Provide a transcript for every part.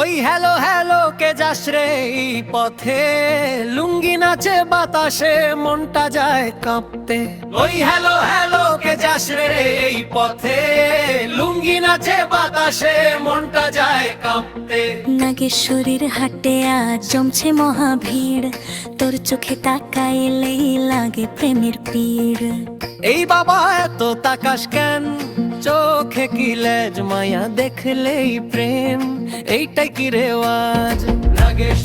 ওই hello hello কে যাস রে এই পথে? লুঙ্গি নাচে বাতাসে মনটা যায় কাঁপতে। ওই হ্যালো হ্যালো কে যাস রে এই পথে? লুঙ্গি নাচে বাতাসে মনটা যায় কাঁপতে। নাগেশ্বরীর হাটে আজ জমছে মহা ভিড় তোর চোখে তাকাইলেই লাগে প্রেমের পীড়। এই বাবা এত তাকাস কেন? চোখে কি লেজ মায়া দেখলেই প্রেম এইটাই কি রেওয়াজ নাগেশ্বরীর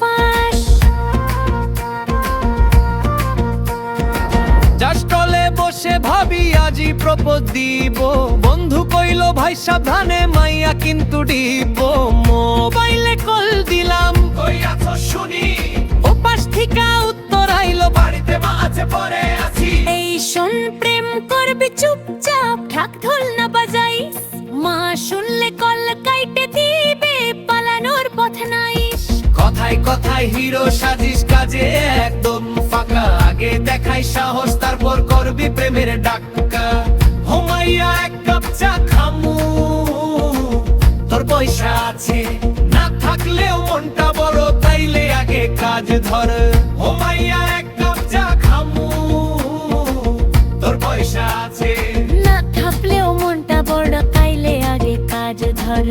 ফাঁস জাস্টলে বসে ভাবি আজি প্রপোজ দিব। বন্ধু কইলো ভাই সাবধানে মাইয়া কিন্তু ডিব। মোবাইলে কল দিলাম। শুনি? ও পাশ থেকে উত্তর আইলো বাড়িতে মা আছে পরে আছি। এই শোন প্রেম করবি চুপচাপ ঢাক ঢোল না বাজাই মা শুনলে কল কাইটে দিবে। কথায় কথায় হিরো সাজিস কাজে একদম ফাঁকা। আগে দেখাই সাহস, তারপর করবি প্রেমের ডাক্কা। হোমাইয়া এক কাপ চা খামু। তোর পয়সা আছে, না থাকলেও মনটা বড়, তাইলে আগে কাজ ধর। হোমাইয়া এক কাপ চা খামু। তোর পয়সা আছে। না থাকলেও মনটা বড়, তাইলে আগে কাজ ধর।